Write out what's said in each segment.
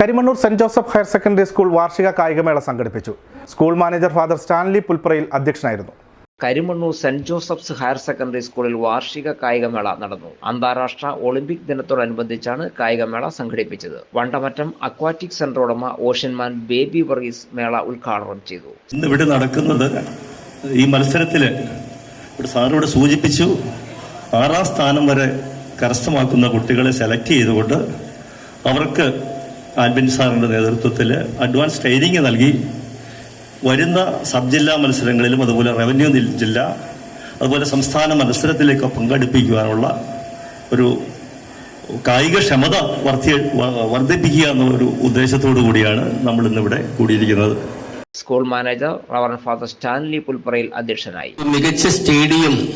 Karimannoor saint Joseph higher secondary school വാർഷിക കായികമേള സംഘടിപ്പിച്ചു. School manager father Stanley Pulprayil അധ്യക്ഷനായിരുന്നു. Karimannoor saint Joseph's higher secondary സ്കൂളിൽ വാർഷിക കായികമേള നടന്നു. അന്താരാഷ്ട്ര ഒളിമ്പിക് ദിനത്തോടനുബന്ധിച്ചാണ് കായികമേള സംഘടിപ്പിച്ചത്. വണ്ടമറ്റം അക്വാറ്റിക് സെന്റർ ഉടമ ഓഷ്യൻമാൻ ബേബി വർഗീസ് മേള ഉദ്ഘാടനം ചെയ്തു. ഇന്ന് ഇവിടെ നടക്കുന്നത് ഈ മത്സരത്തിൽ ഇവിടെ സാറിനോട് സൂചിപ്പിച്ചു ആറാം സ്ഥാനം വരെ കരസ്ഥമാക്കുന്ന കുട്ടികളെ സെലക്ട് ചെയ്തുകൊണ്ട് അവർക്ക് ആൽബിൻ സാറിന്റെ നേതൃത്വത്തിൽ അഡ്വാൻസ് ട്രെയിനിങ് നൽകി. വരുന്ന സബ് ജില്ലാ മത്സരങ്ങളിലും അതുപോലെ റവന്യൂ ജില്ല അതുപോലെ സംസ്ഥാന മത്സരത്തിലേക്ക് പങ്കെടുപ്പിക്കുവാനുള്ള ഒരു കായികക്ഷമത വർദ്ധി വർദ്ധിപ്പിക്കുക എന്ന ഒരു ഉദ്ദേശത്തോടു കൂടിയാണ് നമ്മൾ ഇന്നിവിടെ കൂടിയിരിക്കുന്നത്. School manager reverend father Stanley Pulpparayil അധ്യക്ഷനായി. മികച്ച സ്റ്റേഡിയം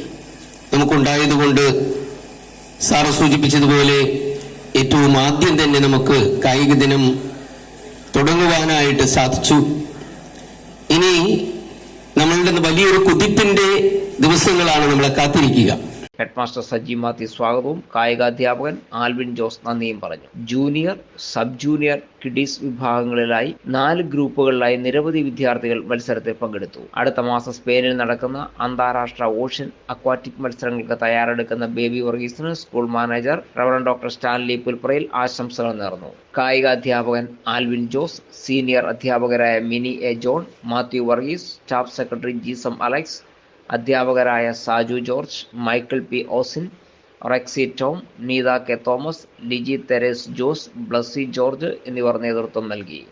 നമുക്കുണ്ടായതുകൊണ്ട് സാറ് സൂചിപ്പിച്ചതുപോലെ ഏറ്റവും ആദ്യം തന്നെ നമുക്ക് കായിക ദിനം തുടങ്ങുവാനായിട്ട് സാധിച്ചു. ഇനി നമ്മളുടെ വലിയൊരു കുതിപ്പിന്റെ ദിവസങ്ങളാണ് നമ്മളെ കാത്തിരിക്കുക. ഹെഡ്മാസ്റ്റർ സജി മാത്തി സ്വാഗതവും. കായികാധ്യാപകൻ ആൽവിൻ ജോസ് നന്ദിയും പറഞ്ഞു. ജൂനിയർ സബ് ജൂനിയർ കിഡീസ് വിഭാഗങ്ങളിലായി നാല് ഗ്രൂപ്പുകളിലായി നിരവധി വിദ്യാർത്ഥികൾ മത്സരത്തിൽ പങ്കെടുത്തു. അടുത്ത മാസം സ്പെയിനിൽ നടക്കുന്ന അന്താരാഷ്ട്ര ഓഷ്യൻ അക്വാറ്റിക് മത്സരങ്ങൾക്ക് തയ്യാറെടുക്കുന്ന baby വർഗീസിന് school manager reverend doctor Stanley Pulprayil ആശംസകൾ നേർന്നു. കായികാധ്യാപകൻ ആൽവിൻ ജോസ് സീനിയർ അധ്യാപകരായ Mini A John Mathew Varghese staff secretary Jeesam Alex അധ്യാപകരായ Saju George Michael P. Osin Rexy Tom Neetha K. Thomas Liji Therese Jose Blessy George എന്നിവർ നേതൃത്വം നൽകി.